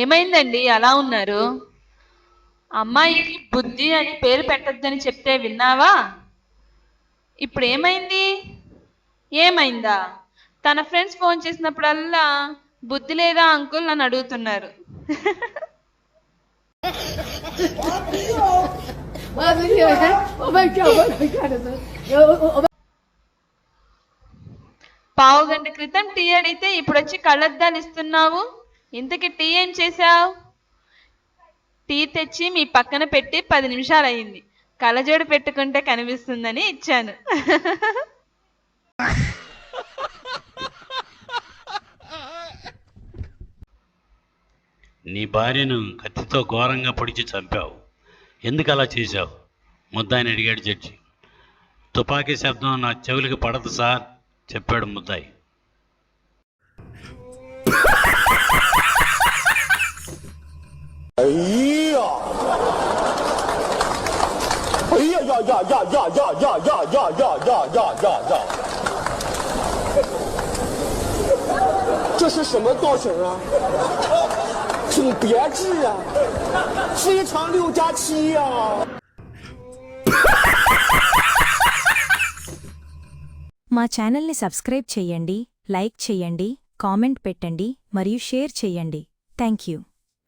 ఏమైందండి? అలా ఉన్నారు? అమ్మాయికి బుద్ధి అని పేరు పెట్టొద్దని చెప్తే విన్నావా? ఇప్పుడు ఏమైంది? ఏమైందా? తన ఫ్రెండ్స్ ఫోన్ చేసినప్పుడల్లా బుద్ధి లేదా అంకుల్ అని అడుగుతున్నారు. పావు గంట క్రితం టీ అడిగితే ఇప్పుడు వచ్చి కళ్ళద్దాలు ఇస్తున్నావు? ఇంతకి టీ ఏం చేశావు? టీ తెచ్చి మీ పక్కన పెట్టి పది నిమిషాలు అయింది కలజోడు పెట్టుకుంటే కనిపిస్తుందని ఇచ్చాను. నీ భార్యను కత్తితో ఘోరంగా పొడిచి చంపావు. ఎందుకు అలా చేశావు? ముద్దాయిని అడిగాడు జడ్జి. తుపాకీ శబ్దం నా చెవులకి పడదు సార్ చెప్పాడు ముద్దాయి. 这是什么造型啊？挺别致啊，非常六加七呀、మా ఛానల్ని సబ్స్క్రైబ్ చెయ్యండి లైక్ చెయ్యండి కామెంట్ పెట్టండి మరియు షేర్ చెయ్యండి థ్యాంక్ యూ